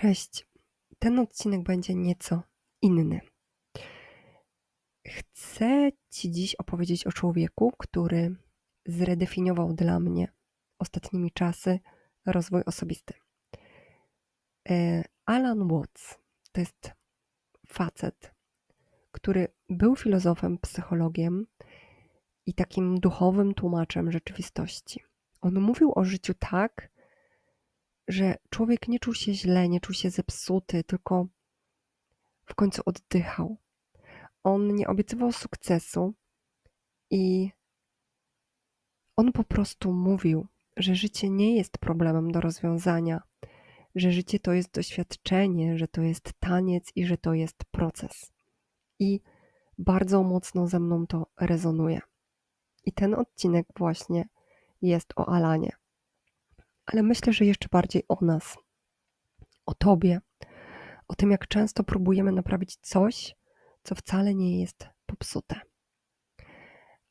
Cześć. Ten odcinek będzie nieco inny. Chcę Ci dziś opowiedzieć o człowieku, który zredefiniował dla mnie ostatnimi czasy rozwój osobisty. E, Alan Watts to jest facet, który był filozofem, psychologiem i takim duchowym tłumaczem rzeczywistości. On mówił o życiu tak, że człowiek nie czuł się źle, nie czuł się zepsuty, tylko w końcu oddychał. On nie obiecywał sukcesu i on po prostu mówił, że życie nie jest problemem do rozwiązania, że życie to jest doświadczenie, że to jest taniec i że to jest proces. I bardzo mocno ze mną to rezonuje. I ten odcinek właśnie jest o Alanie ale myślę, że jeszcze bardziej o nas, o Tobie, o tym, jak często próbujemy naprawić coś, co wcale nie jest popsute.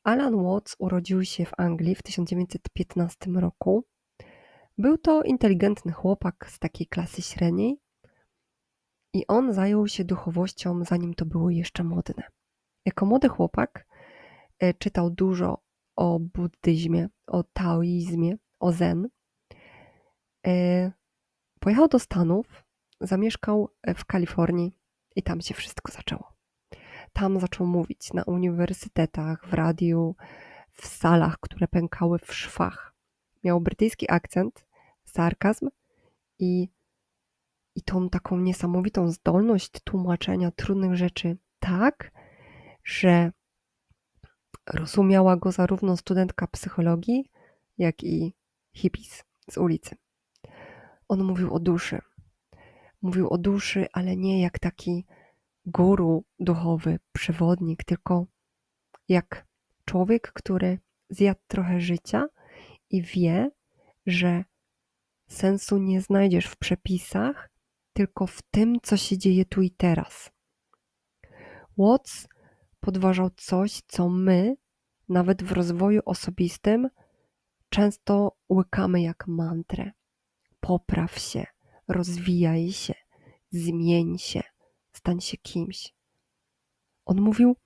Alan Watts urodził się w Anglii w 1915 roku. Był to inteligentny chłopak z takiej klasy średniej i on zajął się duchowością, zanim to było jeszcze modne. Jako młody chłopak e, czytał dużo o buddyzmie, o taoizmie, o zen pojechał do Stanów, zamieszkał w Kalifornii i tam się wszystko zaczęło. Tam zaczął mówić na uniwersytetach, w radiu, w salach, które pękały w szwach. Miał brytyjski akcent, sarkazm i, i tą taką niesamowitą zdolność tłumaczenia trudnych rzeczy tak, że rozumiała go zarówno studentka psychologii, jak i hippies z ulicy. On mówił o duszy. Mówił o duszy, ale nie jak taki guru duchowy, przewodnik, tylko jak człowiek, który zjadł trochę życia i wie, że sensu nie znajdziesz w przepisach, tylko w tym, co się dzieje tu i teraz. Watts podważał coś, co my, nawet w rozwoju osobistym, często łykamy jak mantrę popraw się, rozwijaj się, zmień się, stań się kimś. On mówił: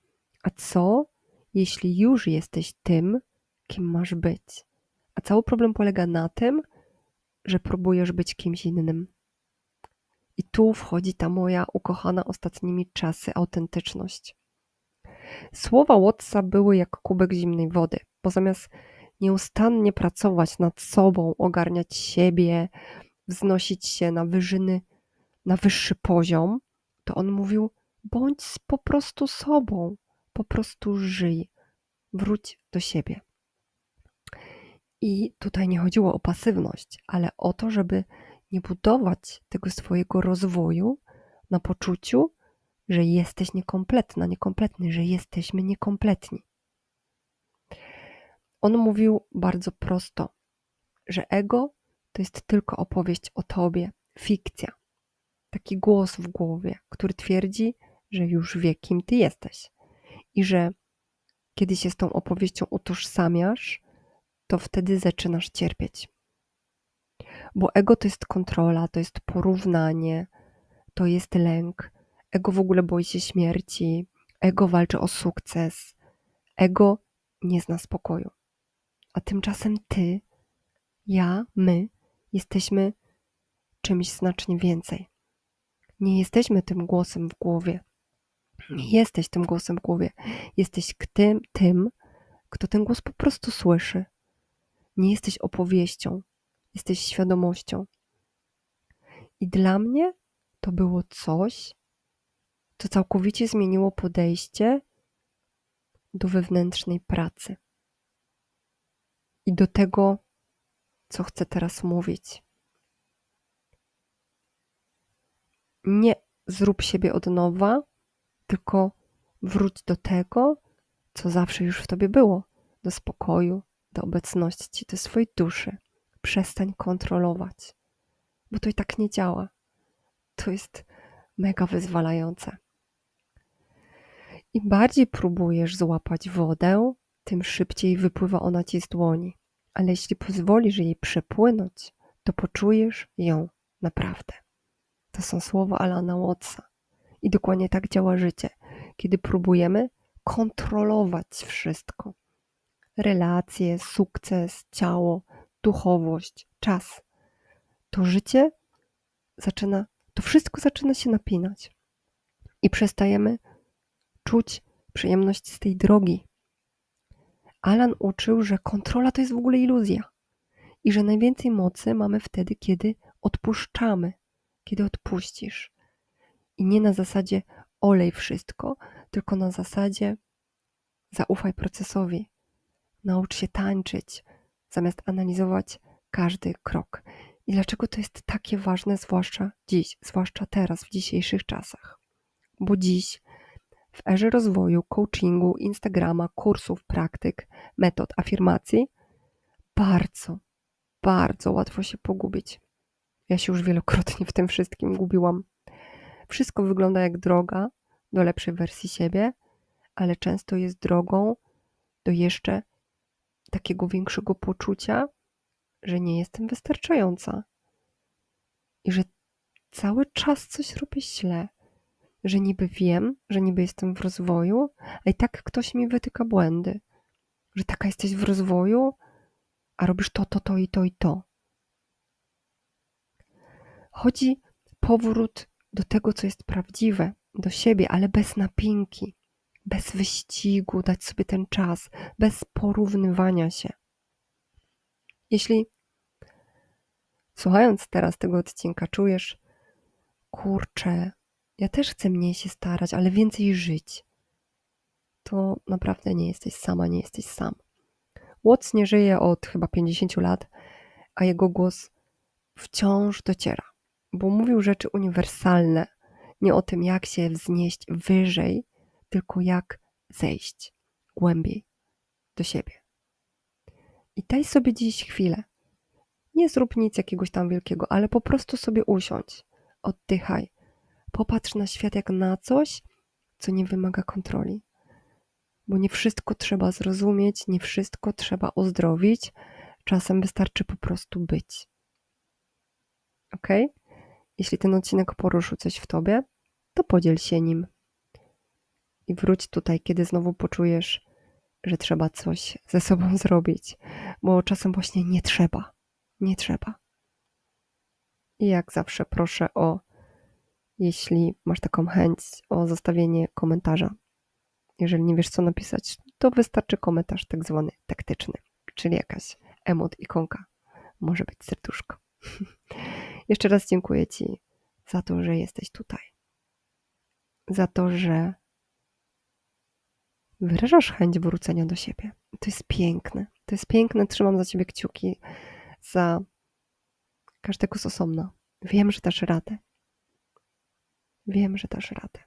A co, jeśli już jesteś tym, kim masz być? A cały problem polega na tym, że próbujesz być kimś innym. I tu wchodzi ta moja ukochana ostatnimi czasy autentyczność. Słowa Wattsa były jak kubek zimnej wody, bo zamiast nieustannie pracować nad sobą, ogarniać siebie, wznosić się na wyżyny, na wyższy poziom, to on mówił: bądź po prostu sobą, po prostu żyj, wróć do siebie. I tutaj nie chodziło o pasywność, ale o to, żeby nie budować tego swojego rozwoju na poczuciu, że jesteś niekompletna, niekompletny, że jesteśmy niekompletni. On mówił bardzo prosto, że ego to jest tylko opowieść o tobie, fikcja. Taki głos w głowie, który twierdzi, że już wie, kim ty jesteś. I że kiedy się z tą opowieścią utożsamiasz, to wtedy zaczynasz cierpieć. Bo ego to jest kontrola, to jest porównanie, to jest lęk. Ego w ogóle boi się śmierci, ego walczy o sukces, ego nie zna spokoju. A tymczasem ty, ja, my jesteśmy czymś znacznie więcej. Nie jesteśmy tym głosem w głowie. Nie jesteś tym głosem w głowie. Jesteś tym, tym, kto ten głos po prostu słyszy. Nie jesteś opowieścią, jesteś świadomością. I dla mnie to było coś, co całkowicie zmieniło podejście do wewnętrznej pracy i do tego, co chcę teraz mówić. Nie zrób siebie od nowa, tylko wróć do tego, co zawsze już w tobie było, do spokoju, do obecności, do swojej duszy. Przestań kontrolować, bo to i tak nie działa. To jest mega wyzwalające. Im bardziej próbujesz złapać wodę, tym szybciej wypływa ona ci z dłoni ale jeśli pozwolisz jej przepłynąć, to poczujesz ją naprawdę. To są słowa Alana Wattsa. I dokładnie tak działa życie, kiedy próbujemy kontrolować wszystko. Relacje, sukces, ciało, duchowość, czas. To życie zaczyna, to wszystko zaczyna się napinać. I przestajemy czuć przyjemność z tej drogi. Alan uczył, że kontrola to jest w ogóle iluzja i że najwięcej mocy mamy wtedy, kiedy odpuszczamy, kiedy odpuścisz. I nie na zasadzie olej wszystko, tylko na zasadzie zaufaj procesowi. Naucz się tańczyć, zamiast analizować każdy krok. I dlaczego to jest takie ważne, zwłaszcza dziś, zwłaszcza teraz, w dzisiejszych czasach? Bo dziś, w erze rozwoju, coachingu, Instagrama, kursów, praktyk, metod, afirmacji, bardzo, bardzo łatwo się pogubić. Ja się już wielokrotnie w tym wszystkim gubiłam. Wszystko wygląda jak droga do lepszej wersji siebie, ale często jest drogą do jeszcze takiego większego poczucia, że nie jestem wystarczająca i że cały czas coś robię źle, że niby wiem, że niby jestem w rozwoju, a i tak ktoś mi wytyka błędy, że taka jesteś w rozwoju, a robisz to, to, to i to i to. Chodzi powrót do tego, co jest prawdziwe, do siebie, ale bez napinki, bez wyścigu, dać sobie ten czas, bez porównywania się. Jeśli słuchając teraz tego odcinka czujesz, kurczę, ja też chcę mniej się starać, ale więcej żyć, to naprawdę nie jesteś sama, nie jesteś sam. Watts nie żyje od chyba 50 lat, a jego głos wciąż dociera, bo mówił rzeczy uniwersalne, nie o tym, jak się wznieść wyżej, tylko jak zejść głębiej do siebie. I daj sobie dziś chwilę. Nie zrób nic jakiegoś tam wielkiego, ale po prostu sobie usiądź, oddychaj. Popatrz na świat jak na coś, co nie wymaga kontroli. Bo nie wszystko trzeba zrozumieć, nie wszystko trzeba ozdrowić. Czasem wystarczy po prostu być. Ok? Jeśli ten odcinek poruszył coś w tobie, to podziel się nim. I wróć tutaj, kiedy znowu poczujesz, że trzeba coś ze sobą zrobić, bo czasem właśnie nie trzeba. Nie trzeba. I jak zawsze proszę o, jeśli masz taką chęć, o zostawienie komentarza. Jeżeli nie wiesz, co napisać, to wystarczy komentarz tak zwany taktyczny, czyli jakaś emot, ikonka. Może być serduszko. Jeszcze raz dziękuję Ci za to, że jesteś tutaj. Za to, że wyrażasz chęć wrócenia do siebie. To jest piękne. To jest piękne. Trzymam za ciebie kciuki za każdego z osobna. Wiem, że dasz radę. Wiem, że dasz radę.